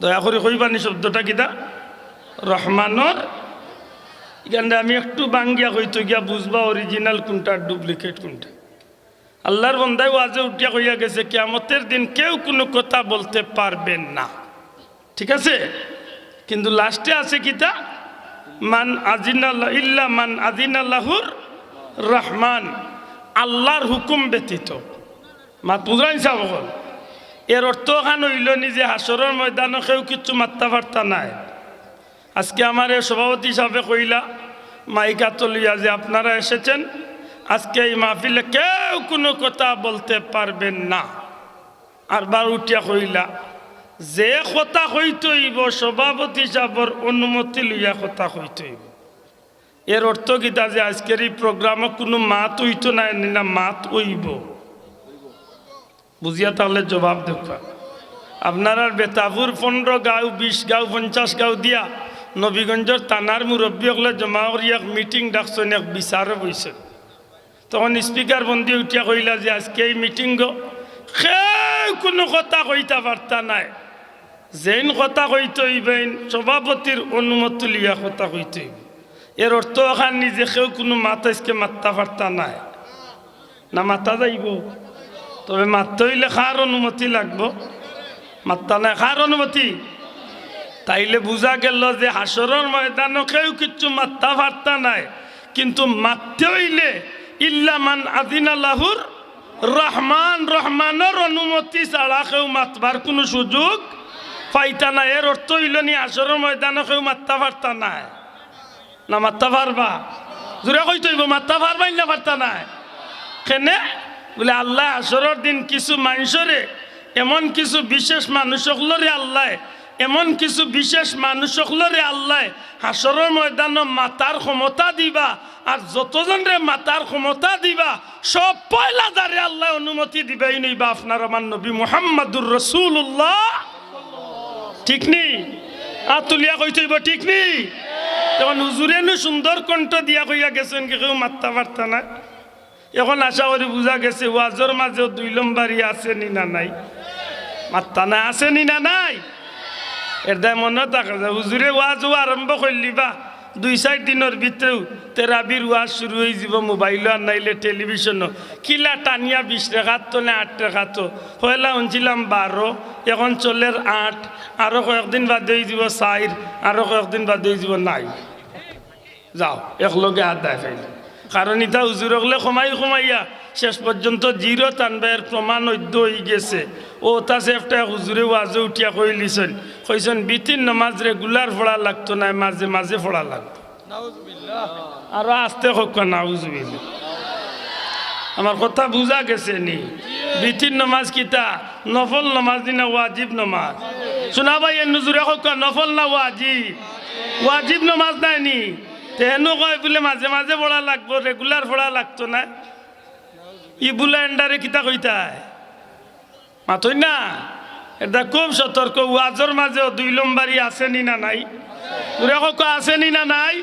দয়া করে কইবানি শব্দটা কিতা? রহমানর। এখানে আমি একটু বাঙ্গিয়া কইতো গিয়া বুঝবা অরিজিনাল কোনটা ডুপ্লিকেট কোনটা। আল্লাহর বন্দায় ওয়াজে উঠিয়া কইয়া গেছে, কেয়ামতের দিন কেউ কোনো কথা বলতে পারবেন না। ঠিক আছে? কিন্তু লাস্টে আছে কিতা? মান আজিনাল্লাহ ইল্লা মান আজিনাল্লাহুর রহমান। আল্লাহর হুকুম ব্যতীত। মাত বুঝাই চাব এর অর্থ খান হইল নিজে হাসরের ময়দানে কেউ কিছু মাত্রা বার্তা নাই। আজকে আমার এই সভাপতি হিসাবে কইলা, মাইকা তলিয়া যে আপনারা এসেছেন, আজকে এই মাহফিলে কেউ কোনো কথা বলতে পারবেন না। আর বার উঠিয়া কইলা, যে কথা হইতইব সভাপতি হিসাবর অনুমতি লইয়া কথা হইতইব এর অর্থ কিতা যে আজকের এই প্রোগ্রামে কোনো মাত হইতো নাই না মাত হইব। বুঝিয়া তাহলে জবাব দেখা আপনারা বেতাবুর পনেরো গাঁও, বিশ গাঁও, পঞ্চাশ গাঁও দিয়া নবীগঞ্জের থানার মুরব্বী হলে জমা করিয়া মিটিং ডাকছেন, এক বিচারে বইছেন তখন স্পিকার বন্দি উঠিয়া কইলা যে আজকে এই মিটিং কেউ কোনো কথা কইতা পারতা নাই। যেন কথা কইতে হইবেন সভাপতির অনুমতি লিয়া কথা কইতে হইব। এর অর্থ ওখান নিজে কেউ কোনো মাথা আজকে মাত্তা পারতা নাই। না মাথা যাইব। তবে মাত্র হইলে কার অনুমতি লাগবো। মাত্তা নাই কার অনুমতি। তাইলে বুঝা গেল যে হাসরের ময়দানও কেউ কিচ্ছু মাত্তা পারতা নাই। কিন্তু মারতে হইলে ইল্লামান আদিনাল্লাহুর রহমান, রহমানের অনুমতি ছাড়া কেউ মাতবার কোনো সুযোগ পাইতা নাই। এর অর্থ হইল নি আসরের ময়দানে কেউ মাত্তা পারতা নাই। না মাত্তা পারবা জোরে কই তৈব মাত্তা পারবাই না পারতা নাই। কেনে? বলে, আল্লাহ, আসরের দিন কিছু মানুষরে, এমন কিছু বিশেষ মানুষ হলরে আল্লাহ, এমন কিছু বিশেষ মানুষ হলরে আল্লাহ, হাসরের ময়দানে মাতার ক্ষমতা দিবা আর যতজনরে মাতার ক্ষমতা দিবা, সব পয়লা দারে আল্লাহ অনুমতি দিবাই নইবা আপনার আমার নবী মোহাম্মদুর রসুল্লাহ ঠিক নেই আর তুলিয়া কই থইব, ঠিক নেই তখন হুজুরেনু সুন্দর কণ্ঠ দিয়া কইয়া গেছেন কেউ মাত্তা পারতা না। এখন আশা করি বুঝা গেছে, ওয়াজর মাঝেও দুই লম্বারি আছে নি না নাই? মাত্তা না আছে নি না নাই? এর দায় মনে থাকে যে, হুজুরে ওয়াজও আরম্ভ করলি বা দুই চার দিনের ভিতরেও তেরাবির ওয়াজ শুরু হয়ে যাব মোবাইল আর নাইলে টেলিভিশনও। কিলা টানিয়া বিশ টাকার তো না আট টাকা তো পয়লা শুনছিলাম বারো, এখন চলের আট আরও কয়েকদিন বাদ হয়ে যাব চার আরও কয়েকদিন বাদ হয়ে যাব নাই। যাও, একলগে আদায় ফেলি কারণ হুজুর হলে কমাই কমাইয়া শেষ পর্যন্ত জিরো টানবাইয়ের প্রমাণ অদ্য হয়ে গেছে। ও তা একটা হুজুরে ওয়াজে উঠিয়া কই লিছেন কইছেন বিতিন নমাজ রেগুলার পড়া লাগতো না মাঝে মাঝে পড়া লাগতো। আরও আস্তে হোক না উজবিল আমার কথা বুঝা গেছে নি? বিতিন নমাজ কিতা নফল নমাজ দিনা ওয়াজিব নমাজ? শোনা ভাই নজুরে হোক নফল না ওয়াজিব। ওয়াজিব নমাজ নাই নি? তেহেনো কয় বোলে মাঝে মাঝে পড়া লাগবো রেগুলার পড়া লাগতো না? ই বুলা এন্ডারে কিতা কইতায়? মাতই না? এটা খুব সতর্ক ওয়াজর মাঝেও দুই লম্বারি আছে নি না নাই? তোরে কক আছে নি না নাই?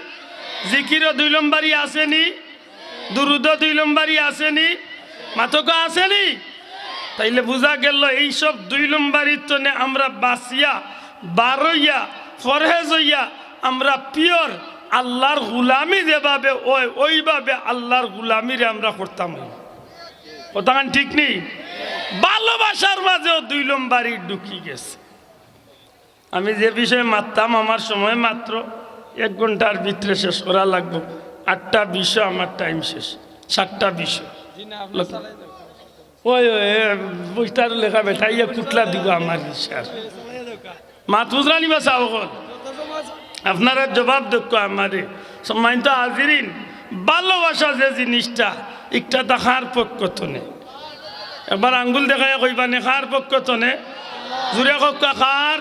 জিকিরও দুই লম্বারি আছে নি দুরুদ দুই লম্বারি আছে নি মাতক আছে নি তাইলে বোঝা গেল এইসব দুই লম্বারির তনে আমরা বাসিয়া বারইয়া, ফরহেজ হইয়া আমরা পিওর আল্লাহর গুলামি যেভাবে ওই, ওইভাবে আল্লাহর গুলামিরে আমরা করতাম। কথা ঠিক নেই? ভালোবাসার মাঝেও দুই লম্বারি ঢুকি গেছে। আমি যে বিষয়ে মারতাম আমার সময় মাত্র এক ঘণ্টার ভিতরে শেষ করা লাগবে। আটটা বিষয়, আমার টাইম শেষ। সাতটা বিষয়। ওই বইটার লেখা বেঠাইয়া কুটলা দিব আমার বিশ্বাস মাত বুঝরানি বাসা আপনারা জবাব দক্ষ আমারে। সম্মানিত হাজিরিন, ভালোবাসা যে জিনিসটা একটা দেখার পক্ষ তনে এবার আঙ্গুল দেখাই কইবানে খার পক্ষ তনে জুড়ে কক্কা খার?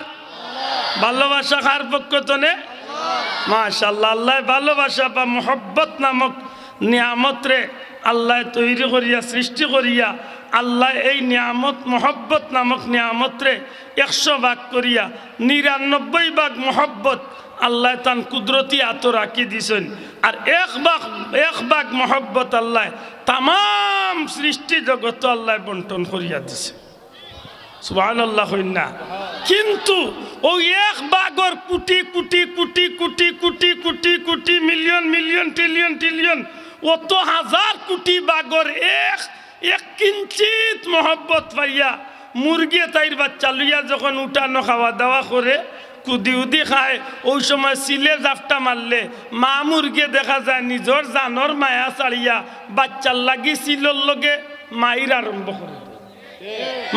ভালোবাসা খার পক্ষ তনে মাশাল্লাহ আল্লাহ ভালোবাসা বা মোহব্বত নামক নিয়ামতরে আল্লাহ তৈরি করিয়া, সৃষ্টি করিয়া, আল্লাহ এই নিয়ামত, মোহব্বত নামক নিয়ামতরে একশো ভাগ করিয়া, নিরানব্বই ভাগ মোহব্বত আল্লাহ তান কুদরতি আত রাখি দিছেন। আর এক ভাগ এক ভাগ মহব্বত আল্লাহ তাম সৃষ্টি জগত আল্লাহ বন্টন করিয়া দিছে। সুবাহান আল্লাহ কিন্তু এক কোটি কোটি কোটি কোটি কোটি কোটি কোটি, মিলিয়ন মিলিয়ন কোটি এক এক মহব্বত পাইয়া মুরগি তাইর বাচ্চা লইয়া যখন উঠানো খাওয়া দাওয়া করে কুদি উদি খায়, ওই সময় সিলে জাফটা মারলে। মা মুরগি দেখা যায় নিজর জানর মায়া চাড়িয়া বাচ্চার লাগি সিলর লগে মাইর আরম্ভ করে।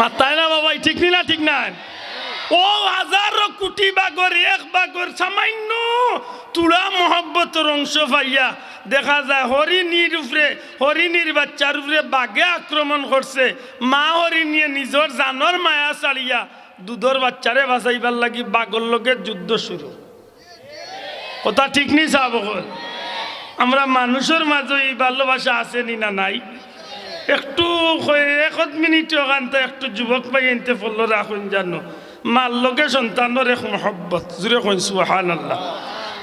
মাতায় না বাবাই, ঠিক নি না ঠিক নাই? ও হাজারো কোটি বাগর, এক বাগর, সামান্য তুড়া মহব্বতর অংশ পাইয়া দেখা যায় হরিণীর উপরে, হরিণীর বাচ্চার উপরে বাঘে আক্রমণ করছে। মা হরিণীয়ে নিজর জানর মায়া চালিয়া দুধর বাচ্চারে বাঁচাইবার লাগি বাগর লোকের যুদ্ধ শুরু। কথা ঠিক নি সাব আমরা মানুষের মাঝে এই ভালোবাসা আসেনি না নাই? একটু এক মিনিট ওখানতে একটু যুবক পাই এনতে ফলো রাখুন জানো। মার লগে সন্তানের এক মহব্বত জুড়ে কইন সুহান আল্লাহ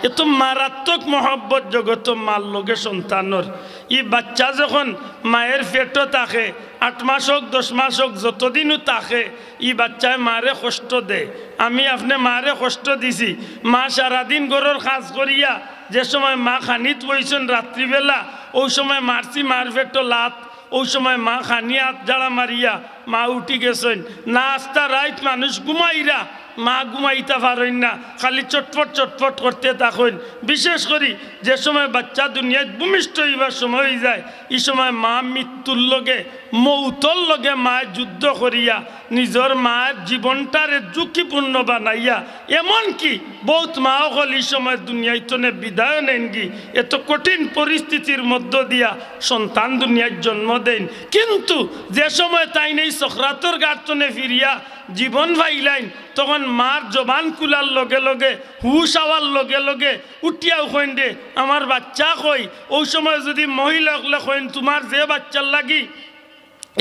এত মারাত্মক মহব্বত জগত, মার লগে সন্তানের। ই বাচ্চা যখন মায়ের পেটও থাকে আট মাস হোক দশ মাস হোক যতদিনও থাকে, ই বাচ্চায় মারে কষ্ট দেয় আমি আপনি মারে কষ্ট দিছি। মা সারাদিন গরুর কাজ করিয়া যে সময় মা খানিত বইছেন রাত্রিবেলা ওই সময় মারছি মার পেটো লাত ওই সময় মা খানিয়া জাড়া মারিয়া মা উঠি গেছেন না আস্তা রাইত মানুষ ঘুমাইরা মা ঘুমাইতে পারেন না। খালি চটপট চটপট করতে থাকেন। বিশেষ করি যে সময় বাচ্চা দুনিয়ায় ভূমিষ্ঠ হইবার সময় হয়ে যায়, এই সময় মা মৃত্যুর লগে, মৌতর লগে মায়ের যুদ্ধ করিয়া নিজের মায়ের জীবনটারে ঝুঁকিপূর্ণ বানাইয়া এমনকি বহুত মা হল এই সময় দুনিয়ায় তনে বিদায় নেন কি এত কঠিন পরিস্থিতির মধ্য দিয়া সন্তান দুনিয়ার জন্ম দেন। কিন্তু যে সময় তাই নেই সখরাতর গার্তনে ফিরিয়া জীবন ভাইলাইন, তখন মার জবান কুলার লগে লগে, হুশ আওয়ার লগে লগে উঠিয়াও কইন দে আমার বাচ্চা কই? ওই সময় যদি মহিলা হলে কইন, তোমার যে বাচ্চার লাগি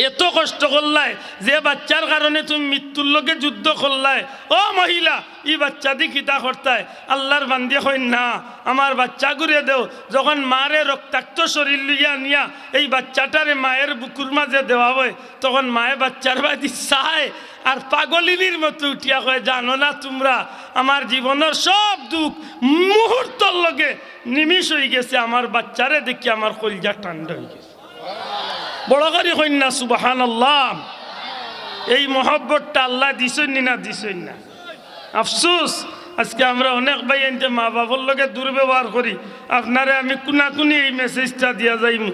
এত কষ্ট করলাই যে বাচ্চার কারণে তুমি মৃত্যুর লগে যুদ্ধ করলাই ও মহিলা, ই বাচ্চা দি কিতা করতায়। আল্লাহর বান্দিয়ে কইন না, আমার বাচ্চা ঘুরে দেও। যখন মারে রক্তাক্ত শরীর লইয়া নিয়া এই বাচ্চাটারে মায়ের বুকুর মাঝে দেওয়া হয় তখন মায়ে বাচ্চার বাদি চায়, আর পাগলিনীর মতো উঠিয়া কয়ে, জানো না তোমরা, আমার জীবনের সব দুঃখ মুহূর্তর লগে নিমিষ হয়ে গেছে, আমার বাচ্চারে দেখি আমার কলজা ঠান্ডা হয়ে গেছে। বড় করে কন্যা সুবাহান আল্লাহ এই মহব্বতটা আল্লাহ দিছেন না দিছেন না? আফসোস। আজকে আমরা অনেক ভাই এনতে মা বাবার লগে দুর্ব্যবহার করি। আপনারে আমি কুনাকুনি এই মেসেজটা দিয়া যাইম।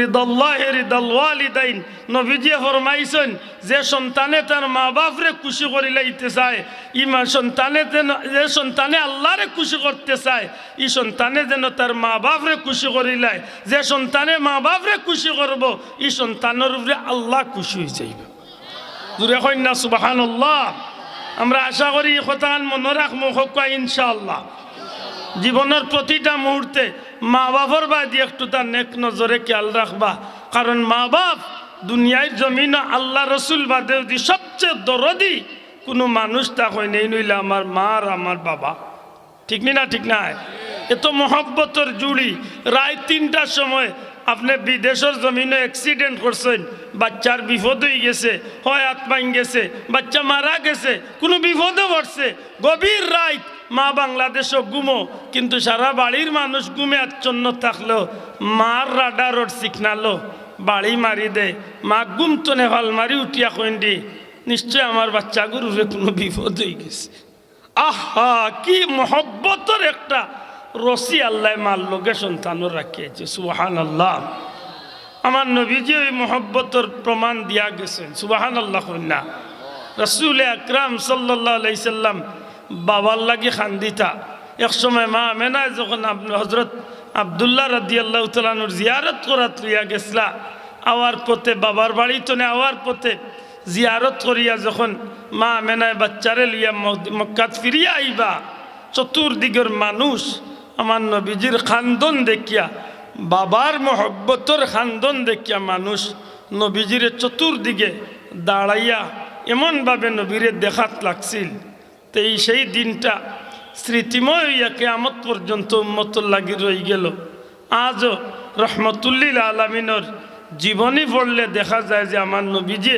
রিদল্লাহ রিদল্লালিদাইন নবীজি ফরমাইছেন, যে সন্তানে তার মা বাপরে খুশি করি লাইতে চায়, ই মা সন্তানে যেন যে সন্তানে আল্লাহরে খুশি করতে চায়, ই সন্তানে যেন তার মা বাপরে খুশি করিলায়। যে সন্তানে মা বাপরে খুশি করব, ই সন্তানের উপরে আল্লাহ খুশি হয়ে যাইবে। দূরে কন্যা সুবাহান আল্লাহ আমরা আশা করি কথা মনে রাখব, হোক, ইনশাআল্লাহ। জীবনের প্রতিটা মুহূর্তে মা বাবার বাদি একটু তার নেক নজরে খেয়াল রাখবা। কারণ মা বাপ দুনিয়ার জমিন আল্লাহ রসুল বাদে যদি সবচেয়ে দরদি কোনো মানুষ তা হয় নেই, নইলে আমার মা আর আমার বাবা। ঠিক না ঠিক না এত মহব্বতর জুড়ি রায় তিনটার সময় আপনি বিদেশের জমিনে অ্যাক্সিডেন্ট করছেন, বাচ্চার বিপদ হয়ে গেছে হয় আত্মাইন গেছে, বাচ্চা মারা গেছে, কোনো বিপদে পড়ছে, গভীর রাত মা বাংলাদেশও গুমো কিন্তু সারা বাড়ির মানুষ গুমে আচ্ছন্ন থাকলেও মার রাডারোড শিখনালো বাড়ি মারি দে, মা গুম তো নেভাল মারি উঠিয়া কইন্ডি নিশ্চয় আমার বাচ্চা গুরুরে কোনো বিপদ হয়ে গেছে। আহা, কি মহব্বতের একটা রসি আল্লাহ মার লোকে সন্তানও রাখিয়েছে সুবাহান আল্লাহ আমার নবীজি ওই মহব্বতর প্রমাণ দিয়া গেছেন সুবাহান আল্লাহ কন্যা রসুল আকরাম সাল্লাহ আলাইসাল্লাম বাবার লাগি খান্দিতা। এক সময় মা মেনা যখন হজরত আবদুল্লাহ রাদি আল্লাহ তালানুর জিয়ারত করাত লইয়া গেছলা, আওয়ার পথে বাবার বাড়ি তো আওয়ার পথে জিয়ারত করিয়া যখন মা মেনায় বাচ্চারে লইয়া মক্কাত ফিরিয়া আইবা, চতুর্দিকের মানুষ আমার নবীজির খান্দন দেখিয়া, বাবার মহব্বতর খান্দন দেখিয়া মানুষ নবীজির চতুর্দিকে দাঁড়াইয়া এমনভাবে নবীরে দেখাত লাগছিল। তো এই সেই দিনটা স্মৃতিময় হইয়া কেয়ামত পর্যন্ত উন্মত লাগি রয়ে গেল। আজও রহমতুল্লিল আলমিনর জীবনী পড়লে দেখা যায় যে আমার নবীজি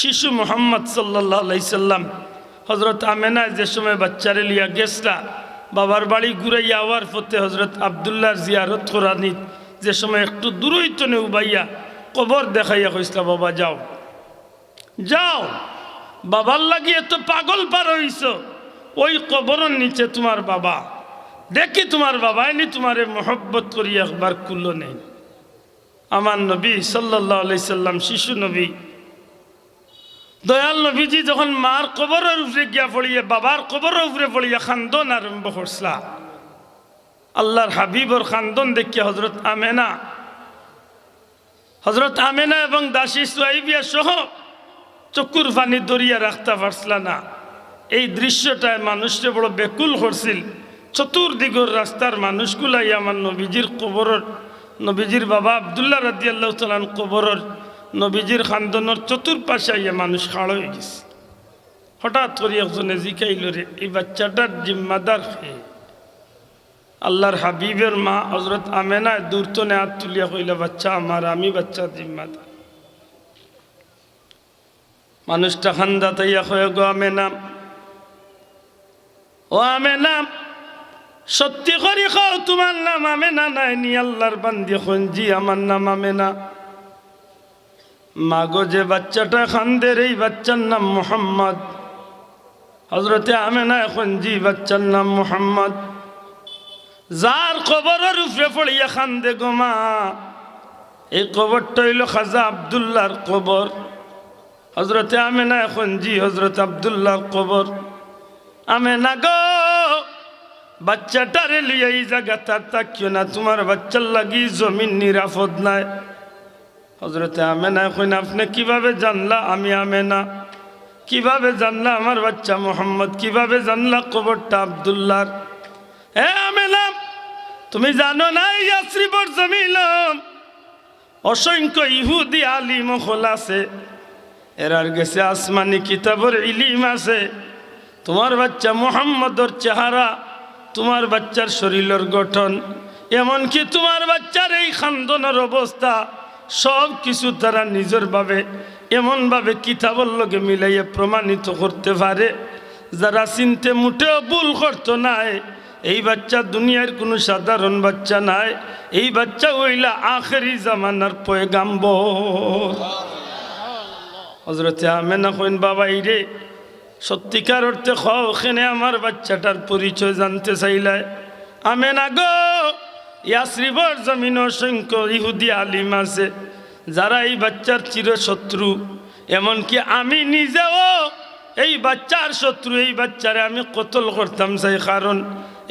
শিশু মোহাম্মদ সাল্লাহ আলাইসাল্লাম হজরত আমেনা যে সময় বাচ্চারে লিয়া গেছলা বাবার বাড়ি ঘুরাইয়া আওয়ার পথে হজরত আবদুল্লাহর জিয়ারত করানি যে সময় একটু দূরই টনে উবাইয়া কবর দেখাইয়া কইসলা, বাবা, যাও। যাও? বাবার লাগি এত পাগল পার হইছ? ওই কবরের নিচে তোমার বাবা। দেখি তোমার বাবা, এনি তোমারে মোহব্বত করি একবার কুলো নেই। আমার নবী সাল্লাহ আলাইসাল্লাম শিশু নবী দয়াল নবীজি যখন মার কবরের উপরে গিয়া পড়িয়ে, বাবার কবরের উপরে পড়িয়া খান্দন আরম্ভ করছলা। আল্লাহর হাবিবর খান্দন দেখিয়া হজরত আমেনা হজরত আমেনা এবং দাসী সোয়াইবিয়া সহ চকুর পানি দরিয়া রাখতে পারছিল না। এই দৃশ্যটায় মানুষকে বড় বেকুল করছিল। চতুর্দিগর রাস্তার মানুষগুলাই আমার নবীজির কবরের, নবীজির বাবা আবদুল্লাহ রাদি আল্লাহ তালান কবরের নবীজির খান্দনের চতুর্পাশে আইয়া মানুষ খাড় হয়ে গেছে। হঠাৎ করে একজনে জিকাইল রে, এই বাচ্চাটার জিম্মাদার খেয়ে আল্লাহর হাবিবের মা হজরত আমেনায় দূরতনে হাত তুলিয়া কইলা, বাচ্চা আমার, আমি বাচ্চা জিম্মাদার। মানুষটা খান্দা তাইয়া কয়ে, গো আমেনা, ও আমেনা, সত্যি করি খাও তোমার নাম আমেনা নাই নি? আল্লাহর বান্দি জি, আমার নাম আমেনা। মাগো যে বাচ্চাটা খান্দের, এই বাচ্চার নাম মোহাম্মদ। হজরতে আমেনা এখন জি বাচ্চার নাম মোহাম্মদ। যার কবরের উপরে পড়িয়া খান্দে গো মা। এই কবরটা হইল খাজা আবদুল্লাহর কবর। হজরতে আমেনা এখন জি হজরত আবদুল্লাহর কবর। আমেনা গো, বাচ্চাটারে লিয়ে এই জায়গা তার তাকিও না, তোমার বাচ্চার লাগি জমিন নিরাপদ নাই। হজরতে আমেনা এখন আপনি কীভাবে জানলা? আমি আমেনা। কীভাবে জানলা আমার বাচ্চা মোহাম্মদ? কীভাবে জানলা কবরটা আবদুল্লাহর? হে আমেনা, তুমি জানো না অসংখ্য ইহুদি আলিম হল আছে। এরার গেছে আসমানি কিতাবর ইলিম আছে। তোমার বাচ্চা মোহাম্মদর চেহারা, তোমার বাচ্চার শরীরের গঠন, এমনকি তোমার বাচ্চার এই খান্দনের অবস্থা সব কিছু তারা নিজের ভাবে, এমনভাবে কিতাবর লগে মিলাইয়ে প্রমাণিত করতে পারে। যারা চিনতে মুটেও ভুল করতো নাই, এই বাচ্চা দুনিয়ার কোনো সাধারণ বাচ্চা নাই, এই বাচ্চা হইলা আখেরি জামানার পয়গাম্বর। হজরতে আমেনা কইন বাবা রে, সত্যিকার অর্থে ওখানে আমার বাচ্চাটার পরিচয় জানতে চাইলায় আমেনা গো ইয়াশ্রীবর জমিন অসংখ্য ইহুদি আলিম আছে যারা এই বাচ্চার চিরশত্রু। এমনকি আমি নিজেও এই বাচ্চার শত্রু, এই বাচ্চারে আমি কতল করতাম চাই কারণ।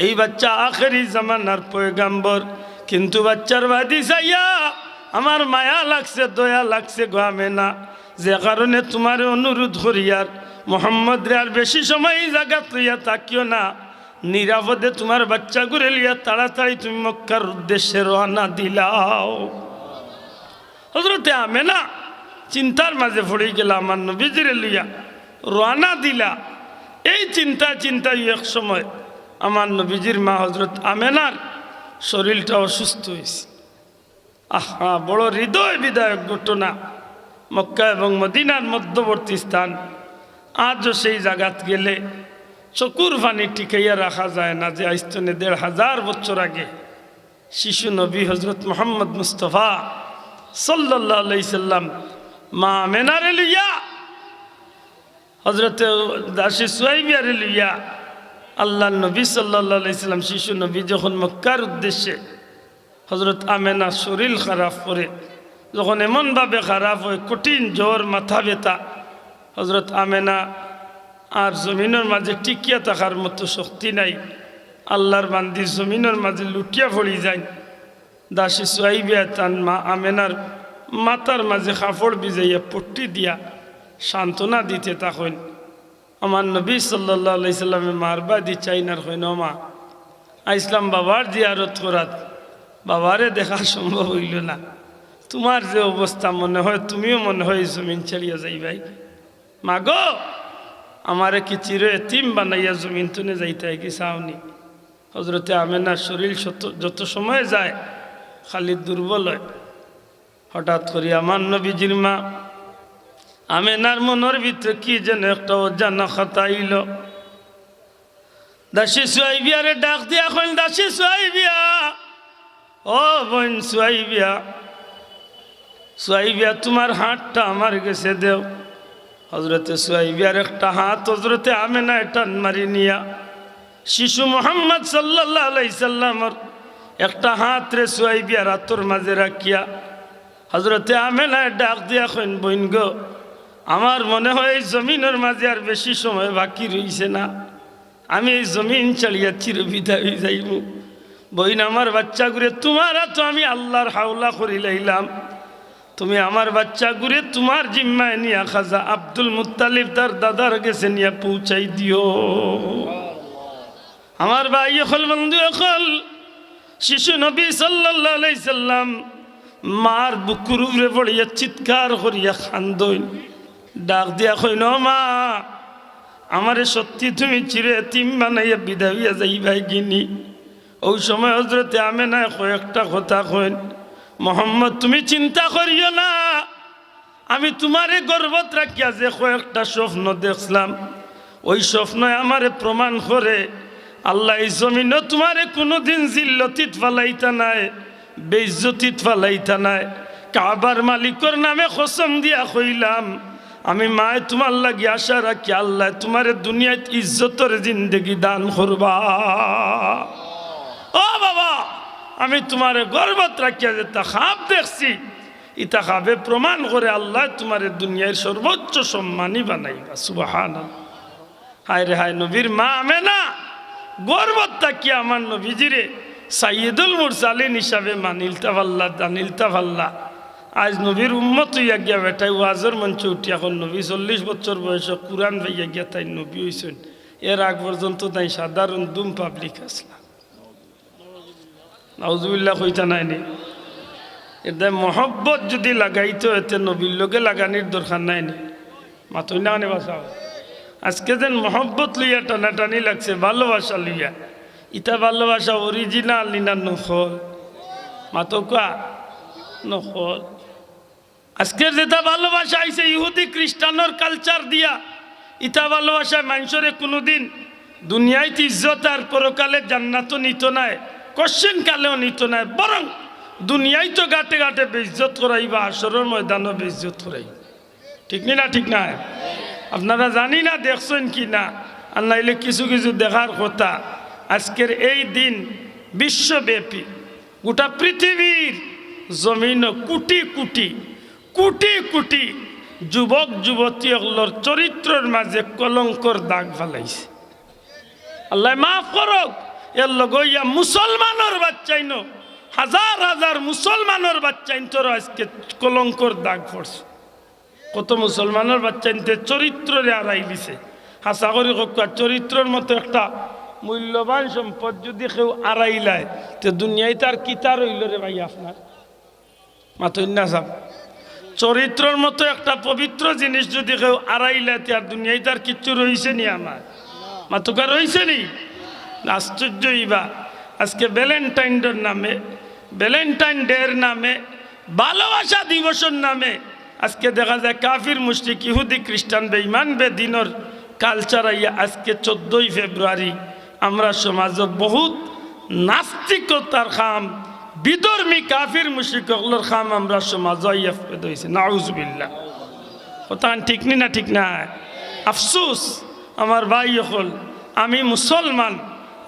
এই বাচ্চা আখেরি জামানার পয়গাম্বর। কিন্তু বাচ্চার বাদি চাইয়া আমার মায়া লাগছে, দয়া লাগছে গো না যে কারণে তোমার অনুরোধ করিয়ার মোহাম্মদ রে আর বেশি সময় জায়গা তুইয়া তাকিও না। নিরাপদে তোমার বাচ্চা ঘুরে লিয়া তাড়াতাড়ি তুমি মক্কার উদ্দেশ্যে রওনা দিলাও। হজরতে আমে না চিন্তার মাঝে পড়ে গেল, আমার নবীজিরে লিয়া রওনা দিলা। এই চিন্তা চিন্তাই এক সময় আমার নবীজির মা হজরত আমেনার শরীরটা অসুস্থ হয়েছে। আহা, বড় হৃদয় বিদায়ক ঘটনা। মক্কা এবং মদিনার মধ্যবর্তী স্থান। আজও সেই জায়গাত গেলে চকুর পানি টিকাইয়া রাখা যায় না যে আইস্তনে দেড় হাজার বছর আগে শিশু নবী হজরত মোহাম্মদ মুস্তফা সাল্লাম মা মেনারে লইয়া হজরত দাসী সুয়াইবিয়ারে লইয়া আল্লাহ নবী সাল্লাহ সাল্লাম শিশু নবী যখন মক্কার উদ্দেশ্যে হজরত আমেনা শরীর খারাপ করে, যখন এমনভাবে খারাপ হয়, কঠিন জ্বর, মাথা ব্যথা হজরত আমেনা আর জমিনের মাঝে টিকিয়া থাকার মতো শক্তি নাই। আল্লাহর বান্দি জমিনের মাঝে লুটিয়া পড়ি যায়। দাসী সোয়াইবিয়া তান মা আমেনার মাতার মাঝে কাপড় বিজাইয়া পট্টি দিয়া সান্ত্বনা দিতে তখন আমার নবী সাল্লাহ সাল্লামে মারবা দি চাইনার হইন মা আইসলাম বাবার জিয়ারত করাত। বাবারে দেখা সম্ভব হইল না। তোমার যে অবস্থা মনে হয়, তুমিও মনে হয় জমিন ছাড়িয়া যাইবাই। মাগো আমারে কি চির এতিম বানাইয়া জমিন তুনে যাইতে কি চাওনি? হজরতে আমেনার শরীর যত সময় যায়, খালি দুর্বল হয়। হঠাৎ করি আমার নবীজির মা আমেনার মনের ভিতরে কি যেন একটা অজানা খাতাইল দাসী সুয়াইবিয়ারে ডাক দিয়া এখন দাসী সুয়াইবিয়া ও বোন সুয়াইবিয়া সুয়াইবিয়া তোমার হাতটা আমার গেছে দেও। হজরতে সুয়াইবিয়ার একটা হাত হজরতে আমেনা টান মারি নিয়া শিশু মোহাম্মদ সাল্লাহ আলাইসাল্লামর একটা হাত রে সুয়াইবিয়ার হাতর মাঝে রাখিয়া হজরতে আমেনায় ডাক দিয়া কইন বইন গো, আমার মনে হয় এই জমিনের মাঝে আর বেশি সময় বাকি রইছে না। আমি এই জমিন চালিয়া চির বিদায় হয়ে যাইব। বইন আমার বাচ্চা ঘুরে তোমার তো আমি আল্লাহর হাওলা করি লাইলাম তুমি আমার বাচ্চা ঘুরে তোমার জিম্মায় নিয়া খাজা আব্দুল মুতালিব তার দাদার গেছে নিয়ে পৌঁছাই দিও। আমার ভাই এখন বন্ধু এখন শিশু নবী সাল্লাম মার বুকুর উপরে পড়িয়া চিৎকার করিয়া খান্দইন ডাক দিয়া কইন মা আমারে সত্যি তুমি চিরে তিম বানাইয়া বিদায় হইয়া যাইবাই গিনি। ওই সময় হজরতে আমে না কয়েকটা কথা কইন মোহাম্মদ, তুমি চিন্তা করিও না। আমি তোমারে গর্বত রাখিয়া যে কয়েকটা স্বপ্ন দেখলাম। ওই স্বপ্ন আমারে প্রমাণ করে, আল্লাহ এই জমিন তোমারে কোনোদিন জিল্লতিত ফালাইতা নাই, বেইজ্জতিত ফালাইতা নাই। কাবার মালিকর নামে কসম দিয়া কইলাম, আমি মায় তোমার লাগি আশা রাখি আল্লাহ তোমারে দুনিয়াত ইজ্জতর জিন্দগি দান করবা। ও বাবা! আমি তোমারে গর্বত রাখিয়া যে তা খাপ দেখছি। ইতা খাবে প্রমাণ করে আল্লাহ তোমার দুনিয়ার সর্বোচ্চ সম্মানই বানাইবা সুবাহান হায় রে হায়, নবীর মা আমে না গর্বত তাকিয়ে আমার নবীজিরে, সাইয়দুল মুরসালিন হিসাবে মানিলতা পাল্লা দানিলতা পাল্লা আজ নবীর উম্মত হইয়া গিয়া বেটাই ওয়াজের মঞ্চে উঠি এখন নবী, চল্লিশ বছর বয়সে কোরআন ভাইয়া গিয়া তাই নবী হয়েছেন এর আগ পর্যন্ত তাই সাধারণ দুম পাবলিক আসলা। নাউজুবিল্লাহ কইতা নাইনি। এতে মহব্বত যদি লাগাইতো, এতে নবীর লোকে লাগানির দরকার নাইনি। মাথই না বাসাও আজকে যেন মহব্বত লইয়া টানাটানি লাগছে, ভালোবাসা লইয়া। ইটা ভালোবাসা অরিজিনাল নিনা নখল মাতকা নখল আজকের যেটা ভালোবাসা আইছে, ইহুদি খ্রিস্টানোর কালচার দিয়া ইটা ভালোবাসা মানুষরে কোনোদিন দুনিয়ায় ইজ্জত আর পরকালে জান্নাতও নিত নাই। কোশ্চেন কালেও নিত নাই, বরং দুনিয়ায় তো গাতে গাটে বেইজ্জত করাই বা আসরের ময়দানও বেইজ্জত করাই ঠিক না ঠিক না? আপনারা জানি না, দেখছেন কি না? আর নাইলে কিছু কিছু দেখার কথা। আজকের এই দিন বিশ্বব্যাপী। গোটা পৃথিবীর জমিন কোটি কোটি কোটি কোটি যুবক যুবতী অগলোর চরিত্রের মাঝে কলঙ্কর দাগ ফেলাইছে। আল্লাহ মাফ করক। এর লগইয়া মুসলমানের বাচ্চাইন হাজার হাজার মুসলমানের বাচ্চাইন তোর আজকে কলঙ্কর দাগ পড়ছে। কত মুসলমানের বাচ্চাইনতে চরিত্রে আড়াই দিছে। হাসা করি কক্কা, চরিত্রের মতো একটা মূল্যবান সম্পদ যদি কেউ আড়াইলায় তো দুনিয়ায় তার কিতা রইল রে ভাই আপনার? মাথন্যা সাহ চরিত্রের মতো একটা পবিত্র জিনিস যদি কেউ আড়াইলায় আর দুনিয়ায় তার কিচ্ছু রইছে নি আমার। মাতুকা রইছে নি? আশ্চর্য ইবা আজকে ভ্যালেন্টাইনডের নামে, ভ্যালেন্টাইন ডের নামে, ভালোবাসা দিবসের নামে আজকে দেখা যায় কাফির মুশরিক, ইহুদি, খ্রিস্টান, বেঈমান, বেদিনর কালচার আইয়া আজকে চোদ্দোই ফেব্রুয়ারি আমরা সমাজে বহুত নাস্তিকতার খাম, বিধর্মী কাফির মুশরিকগুলোর খাম আমরা সমাজ হয়েছে। নাউজবিল্লা কথা ঠিক নি না ঠিক না আফসুস, আমার ভাই হল, আমি মুসলমান।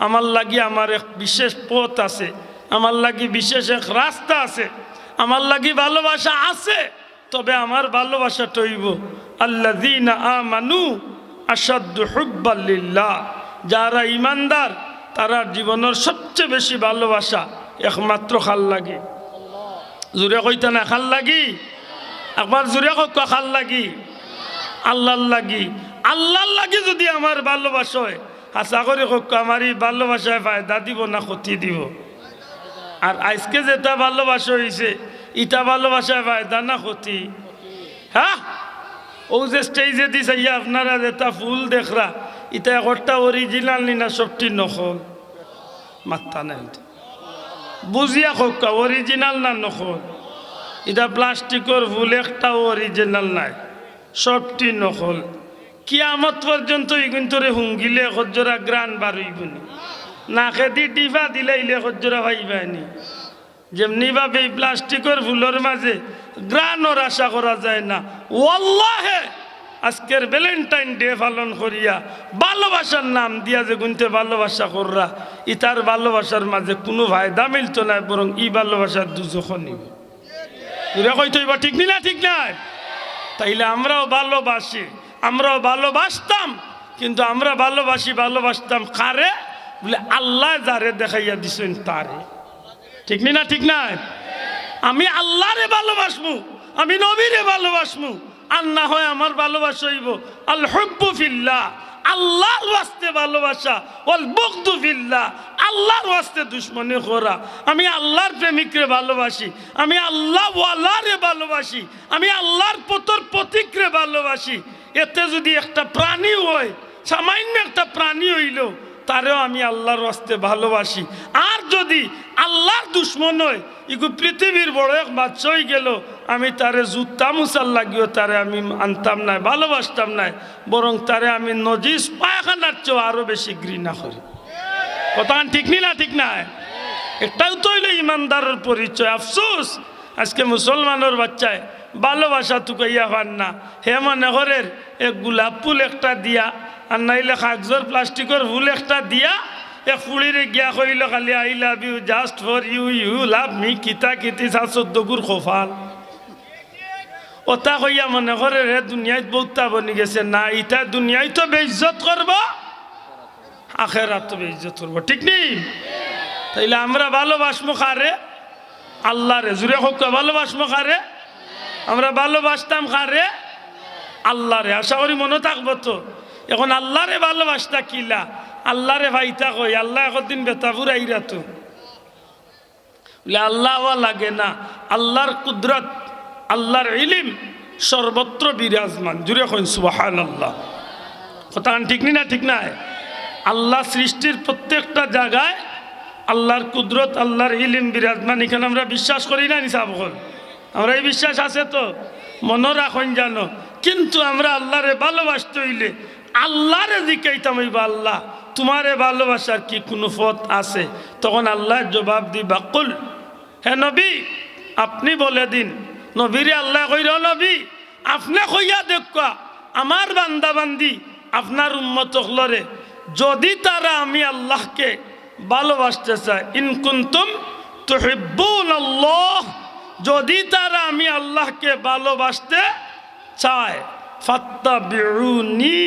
আমার লাগি আমার এক বিশেষ পথ আছে, আমার লাগি বিশেষ এক রাস্তা আছে, আমার লাগি ভালোবাসা আছে, তবে আমার ভালোবাসা টইব আল্লা দিন আমানু আসাদ্দ হুব্বাল্লিল্লাহ যারা ইমানদার, তারা জীবনের সবচেয়ে বেশি ভালোবাসা একমাত্র খাল লাগে। জোরে কইতা না খাল লাগি? একবার জোরে কক খাল লাগি? আল্লাহর লাগি। আল্লাহর লাগি যদি আমার ভালোবাসা হয় আশা করি আমার এই ভালোবাসায় ফায়দা দিব না ক্ষতি দিব। আর আজকে যেটা ভালোবাসা হয়েছে ইটা ভালোবাসায় ফায়দা না ক্ষতি? হ্যাঁ ও যে স্টেজে দিছে, ইয়া আপনারা যেটা ফুল দেখরা, ইটা একটা অরিজিনাল নিনা সবটি নকল। মাত্তা নাই। বুঝিয়া হোক অরিজিনাল না নকল? এটা প্লাস্টিকের ফুল একটা অরিজিনাল নাই। সবটি নকল। কিয়ামত পর্যন্ত ইগুন্তরে হুঙ্গিলে হজ্জরা গ্রান বার হইবনি না খেদি টিফা দিলে ইলে হজ্জরা ভাইবানি যেমনি ভাবে প্লাস্টিকের ফুলের মাঝে গ্রানর আশা করা যায় না। ওয়াল্লাহে, আজকের ভ্যালেন্টাইন ডে পালন করিয়া ভালোবাসার নাম দিয়া যে গুনতে ভালোবাসা কররা ইতার ভালোবাসার মাঝে কোনো ফায়দা মিলত নাই, বরং ই ভালোবাসার দুজখ নিবে। দূরে কইতে ঠিক নি না, ঠিক নাই? তাইলে আমরাও ভালোবাসি। আমরাও ভালোবাসতাম, কিন্তু আমরা ভালোবাসি, ভালোবাসতাম কারে? বলে, আল্লাহ যারে দেখাইয়া দিছেন তারে। ঠিক নি না ঠিক নাই? আমি আল্লাহরে ভালোবাসমু আমি নবীরে ভালোবাসমু আর না হয় আমার ভালোবাসা হইব আল হব্বু ফিল্লাহ, আল্লাহর ওয়াস্তে ভালোবাসা, ওয়াল বগদু ফিল্লাহ, আল্লাহর ওয়াস্তে দুশ্মনী করা আমি আল্লাহর প্রেমিকরে ভালোবাসি, আমি আল্লাহ ওয়ালারে ভালোবাসি, আমি আল্লাহর পতর প্রতীকরে ভালোবাসি। এতে যদি একটা প্রাণী হয়, সামান্য একটা প্রাণী হইল, তারেও আমি আল্লাহর রাস্তে ভালোবাসি। আর যদি আল্লাহর দুশ্মন হয়, ইগু পৃথিবীর বড় এক বাচ্চা হয়ে গেল, আমি তারে জুতা মুসাল লাগিও, তারে আমি আনতাম না ভালোবাসতাম না বরং তারে আমি নজিস পায়খানার চেয়েও আরও বেশি ঘৃণা করি। কথা ঠিক নি না ঠিক নাই একটাও তো হইল ইমানদারের পরিচয়। আফসোস, আজকে মুসলমানের বাচ্চায় ভালোবাসা তুকাইয়া পান না। হে মনে করের এক গোলাপ ফুল একটা দিয়া, আর নাইলে কাগজর প্লাস্টিকের ফুল একটা দিয়া, এ ফুলিরে গিয়া কইল খালি I love you just for you you love me কিতা কিতি চা চোদ্দ গুর খোফাল। ওটা কইয়া মনে করে রে দুনিয়ায় বহুতা বনি গেছে, না, ইটা দুনিয়ায় তো বেইজ্জত করব আখেরাত তো বেইজ্জত করব। ঠিক নেই তাইলে আমরা ভালোবাসমো কারে? আল্লাহ রে জুড়ে হোক ভালোবাসমো কারে? আমরা ভালোবাসতাম কারে? আল্লাহ রে আশা করি মনে থাকব তো। এখন আল্লাহ রে ভালোবাসতা কিলা? আল্লাহ রে ভাইতা কই? আল্লাহ একদিন বেতাপুর আইরা তো। আল্লাহ লাগে না। আল্লাহর কুদরত, আল্লাহর ইলিম সর্বত্র বিরাজমান। জুড়ে কইন সুবাহান আল্লাহ কথা ঠিক নি না ঠিক নাই? আল্লাহ সৃষ্টির প্রত্যেকটা জায়গায় আল্লাহর কুদরত, আল্লাহর ইলিম বিরাজমান। এখানে আমরা বিশ্বাস করি না, নিসাব আমরা এই বিশ্বাস আছে তো? মনে রাখুন জানো কিন্তু আমরা আল্লাহরে ভালোবাসতে হইলে আল্লাহরে জিকাইতাম হইব আল্লাহ। তোমারে ভালোবাসার কি কোনো পথ আছে? তখন আল্লাহ জবাব দিবা, কুল, হে নবী, আপনি বলে দিন। নবীরে আল্লাহ কইর নবী, আপনি কইয়া দেখা আমার বান্দা বান্দি আপনার উম্মত হলরে যদি তারা আমি আল্লাহকে ভালোবাসতে চায় ইনকুন্তুম তুহিব্বুন আল্লাহ যদি তারা আমি আল্লাহকে ভালোবাসতে চায় ফাত্তা বিউনি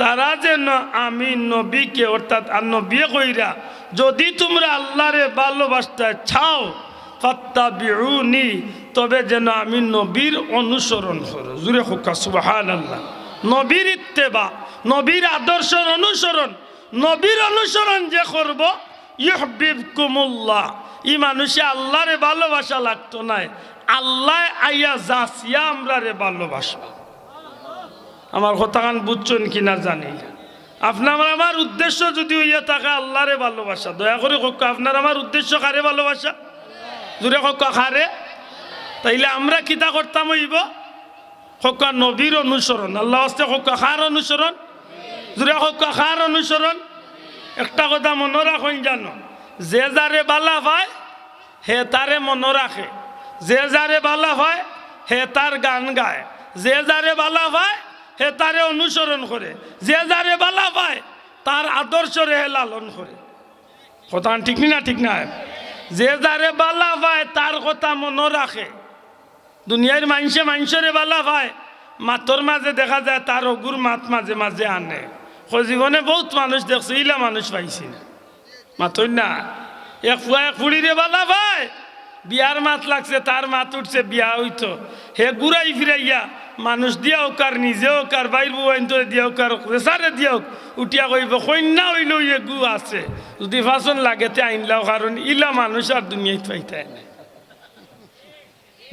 তারা যেন আমি নবীকে, অর্থাৎ আর নবী কইরা যদি তোমরা আল্লাহরে ভালোবাসতে চাও ফাত্তা বিউনি তবে যেন আমি নবীর অনুসরণ করো। জুড়ে হোকা সুবাহান আল্লাহ নবীর ইত্তেবা, নবীর আদর্শের অনুসরণ, নবীর অনুসরণ যে করব ইহবিব কুমুল্লাহ ই মানুষে আল্লাহরে ভালোবাসা লাগতো নাই। আল্লাহ আইয়া যাসিয়া আমরা রে ভালোবাসবা আমার কথাখান বুঝছেন কিনা জানি আপনার আমার উদ্দেশ্য যদি হইয়া থাকে আল্লাহরে ভালোবাসা। দয়া করে কক আপনার আমার উদ্দেশ্য কারে ভালোবাসা? জুড়ে কক কারে? তাইলে আমরা কিতা করতাম হইব? হকা নবীর অনুসরণ। আল্লাহ আস্তে হকা খার অনুসরণ? জুড়ে হকা খার অনুসরণ? একটা কথা মনে রাখুন জানো। যে যারে বালা পায় হে তারে মনে রাখে। যে যারে বালা হয়, হে তার গান গায়। যে যারে বালা পায় হে তারে অনুসরণ করে। যে যারে বালা পায় তার আদর্শরে হে লালন করে। কথা ঠিক না ঠিক না? যে যারে বালা পায় তার কথা মনে রাখে। দুনিয়ার মানুষে মানুষরে বালা পায় মাতর মাঝে দেখা যায় তার অগুর মাত মাঝে মাঝে আনে। জীবনে বহুত মানুষ দেখছে, ইলা মানুষ পাইছি না। মাতই না এক ফুয়া এক ফুড়িরে বালা ভাই। বিয়ার মাত লাগছে, তার মাত উঠছে, বিয়া হইতো। হে ঘুরাই ফিরাইয়া, মানুষ দিয়াও কার, নিজেও কার, বাইর বুয়াইন্তরে দিয়াও কার, রেসারে দিয়াও, উঠিয়া কইব কন্যা হইলেও ইয়ে গু আছে। যদি ফাঁসন লাগেতে আইনলাও কারণ ইলা মানুষ আর দুনিয়ায় পাইতে না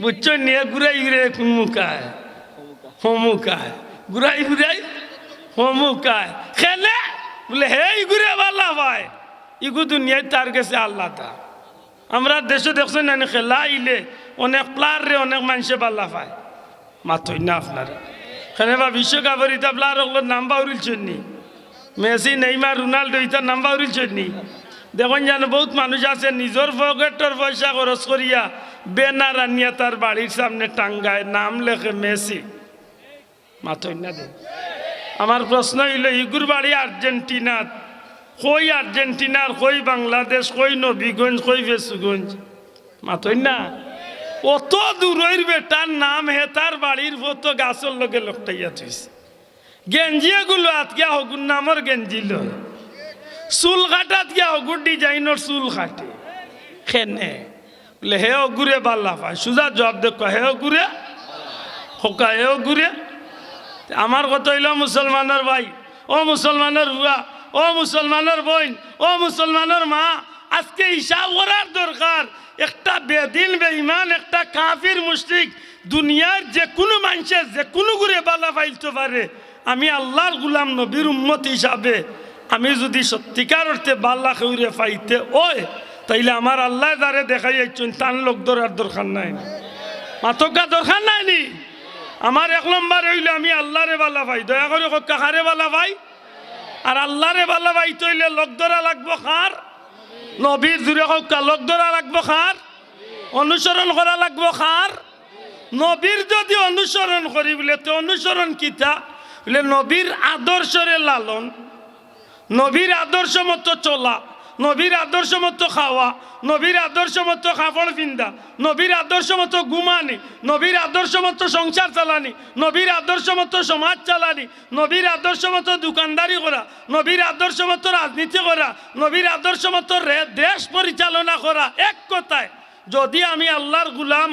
বুঝছ নিয়ে ঘুরাই ফিরে মুখায় হমুকায়। ঘুরাই ঘুরাই হমুকায়। খেলে? বলে হে ঘুরে ভাল্লা ভাই। ইগু দুনিয়ায় তার গেছে আল্লাহ তা আমরা দেশে দেখছেন না খেলা আইলে অনেক প্লার রে, অনেক মানুষে পাল্লা পায়। মাথই না আপনারা। হ্যাঁ বা বিশ্বকাপের ইতা প্লার ওগুলোর নাম বাউরিলছেন নি মেসি, নেইমার, রোনাল্ডো ইতার নাম বাউরিলছেন নি দেখুন জানো বহুত মানুষ আছে, নিজের পকেটের পয়সা খরচ করিয়া বেনার আনিয়া তার বাড়ির সামনে টাঙ্গায় নাম লেখে মেসি। মাথই না দে। আমার প্রশ্ন হইল, ইগুর বাড়ি আর্জেন্টিনাত কই আর্জেন্টিনার কই বাংলাদেশ, কই নবীগঞ্জ, কই বেসুগঞ্জ? মাথই না। অত দূরের বেটার নাম হে, তার বাড়ির ফটো গাছের লগে লকটাইয়া থইছে। গেঞ্জিয়ে গুলো আতকিয়া হগুন নামর গেঞ্জি লয়। চুল কাটাত গিয়া হগুর ডিজাইনের চুল কাটে। খেনে বলে, হে অগুরে বাল্লা পায়। সুজা জবাব দেখো হে অগুরে? হোকা হে অগুরে? আমার কথা হইল মুসলমানের ভাই। ও মুসলমানের বুয়া ও মুসলমানের বোন, ও মুসলমানের মা, আজকে হিসাব করার দরকার। একটা বেদিন বেঈমান, একটা কাফির মুশরিক দুনিয়ার যে কোনো মানুষের যে কোনো করে বালা পাইতে পারে। আমি আল্লাহর গুলাম নবীর উম্মত হিসাবে আমি যদি সত্যিকার অর্থে বাল্লা খেউরে পাইতে ওই, তাইলে আমার আল্লাহ দ্বারে দেখাই যাচ্ছেন তান লোক ধরার দরকার নাই। মাতকা দরকার নাই নি আমার এক নম্বর হইলে আমি আল্লাহরে বালা ভাই দয়া করে কাহারে বালা ভাই আর আল্লাহরে ভাই তৈলে লোক ধরা লাগবো খার নবীর জুড়ে কক লোক ধরা লাগবো খার অনুসরণ করা লাগবো খার নবীর যদি অনুসরণ করি বলে তো অনুসরণ কিতা? বলে নবীর আদর্শরে লালন, নবীর আদর্শ মতো চলা। নবীর আদর্শ মতো খাওয়া, নবীর আদর্শ মতো কাপড় পিন্দা নবীর আদর্শ মতো ঘুমানি, নবীর আদর্শ মতো সংসার চালানি, নবীর আদর্শ মতো সমাজ চালানি, নবীর আদর্শ মতো দোকানদারি করা, নবীর আদর্শ মতো রাজনীতি করা, নবীর আদর্শ মতো দেশ পরিচালনা করা, এক কথায়, যদি আমি আল্লাহর গুলাম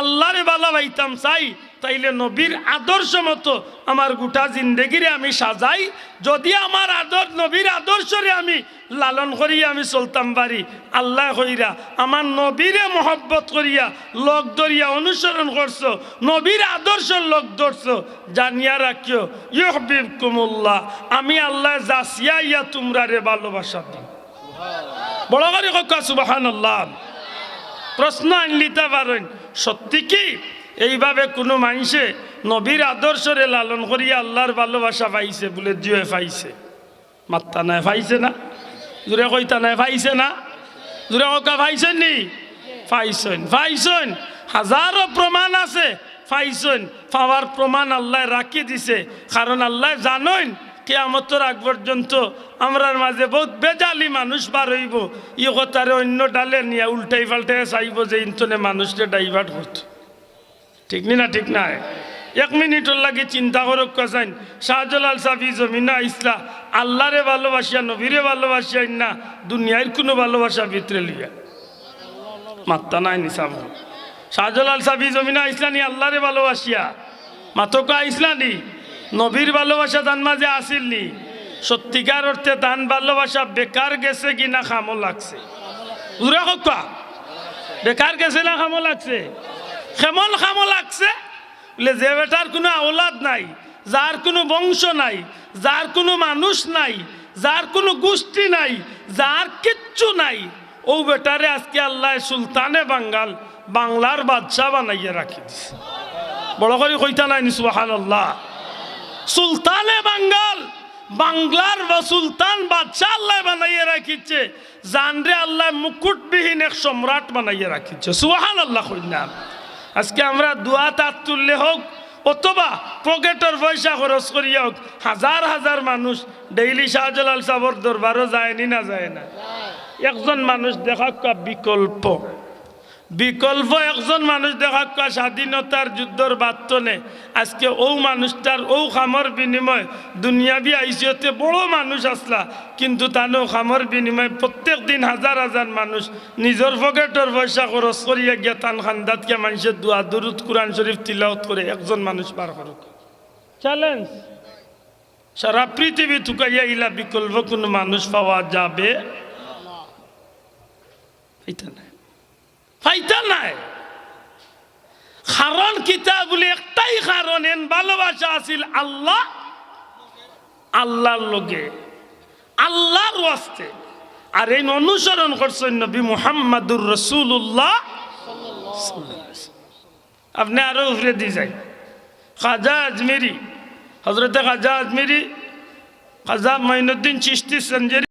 আল্লাহরে বালা পাইতাম, চাই। তাইলে নবীর আদর্শ মতো আমার গোটা জিন্দগিরে আমি সাজাই। যদি আমার আদর, নবীর আদর্শরে আমি লালন করিয়া আমি চলতাম পারি। আল্লাহ কইরা আমার নবীরে মহব্বত করিয়া লগ ধরিয়া অনুসরণ করছ, নবীর আদর্শ লোক ধরছো, জানিয়া রাখিও ইহবিব কুমুল্লাহ আমি আল্লাহ জাসিয়া ইয়া তোমরা রে ভালোবাসা দিই বড় করে কা সুবাহান আল্লাহ প্রশ্ন আনলিতে পারেন। সত্যি কি? এইভাবে কোনো মানুষে নবীর আদর্শরে লালন করিয়া আল্লাহর ভালোবাসা পাইছে বলে জিয়ে পাইছে। মাত্তা নাই পাইছে না? জোরে কইতা নাই পাইছে না? জোরে ককা পাইছেন নি? পাইছেন পাইছেন। হাজারো প্রমাণ আছে, পাইছেন। পাওয়ার প্রমাণ আল্লাহ রাখি দিছে। কারণ আল্লাহ জানেন কেয়ামতর আগ পর্যন্ত আমরার মাঝে বহুত বেজালি মানুষ বার হইব। ই কথারে অন্য ডালে নিয়ে উল্টাই পাল্টাই চাইব যে ইন্তনে মানুষকে ডাইভার্ট করতো। ঠিক নি না ঠিক না এক মিনিটর লাগে চিন্তা করক কাসাইন, শাহজালাল সাফি জমিনা ইসলা আল্লাহরে ভালোবাসিয়া, নবীরে ভালোবাসিয়া না দুনিয়ার কোনো ভালোবাসা ভিতরে লিয়া মাত্তা নাই নিসাব। শাহজালাল সাফি জমিনা ইসলানি আল্লাহরে ভালোবাসিয়া। মাতকা ইসলানি নবীর ভালোবাসা তান মাঝে আসিল নি সত্যিকার অর্থে তান ভালোবাসা বেকার গেছে কি না খামো লাগছে। উরা কা বেকার গেছে না খামো লাগছে? কেমন খামো লাগছে? বলে যে বেটার কোনো আওলাদ নাই, যার কোনো বংশ নাই, যার কোনো মানুষ নাই, যার কোনো গোষ্ঠী নাই, যার কিচ্ছু নাই, ও বেটারে আজকে আল্লাহ সুলতানে বাঙ্গাল, বাংলার বাদশাহ বানাইয়া রাখি দিছে। বড় করে কইতা নাই সুবাহান আল্লাহ সুলতানে বাঙ্গাল। বাংলার বা সুলতান বাদশাহ আল্লাহ বানাইয়া রাখিছে। জানরে আল্লাহ মুকুটবিহীন এক সম্রাট বানাইয়া রাখিছে। সুবাহান আল্লাহ কইনা। আজকে আমরা দুয়া তাত তুললে হোক, অথবা পকেটের পয়সা খরচ করিয়া হোক, হাজার হাজার মানুষ ডেইলি শাহজালাল সাবর দরবারও যায়নি না যায় না। একজন মানুষ দেখা বিকল্প। বিকল্প একজন মানুষ দেখা কা স্বাধীনতার যুদ্ধর বার্তনে আজকে ও মানুষটার ও খামর বিনিময় দুনিয়াবি আইসিওতে বড় মানুষ আসলা কিন্তু তানো খামর বিনিময় প্রত্যেক দিন হাজার হাজার মানুষ নিজের পকেটের পয়সা খরচ করিয়া গিয়া তান খান্দাতকে মানুষের দোয়া দুরুদ কোরআন শরীফ তিলাওত করে একজন মানুষ বার করুক চ্যালেঞ্জ সারা পৃথিবী থুকাইয়া ইলা বিকল্প কোনো মানুষ পাওয়া যাবে? নাই। ফাইতা নাই। কারণ কিতাব বলে একটাই কারণ, এন ভালোবাসা আছিল আল্লাহ, আল্লাহর লগে, আল্লাহর ওয়াস্তে। আর এই অনুসরণ করছেন নবী মুহাম্মাদুর রসুল্লাহ আপনি আরও উফরে দিয়ে যাই। খাজা আজমেরি হজরতে খাজা আজমিরি, খাজা মঈনুদ্দিন চিস্তি সঞ্জেরি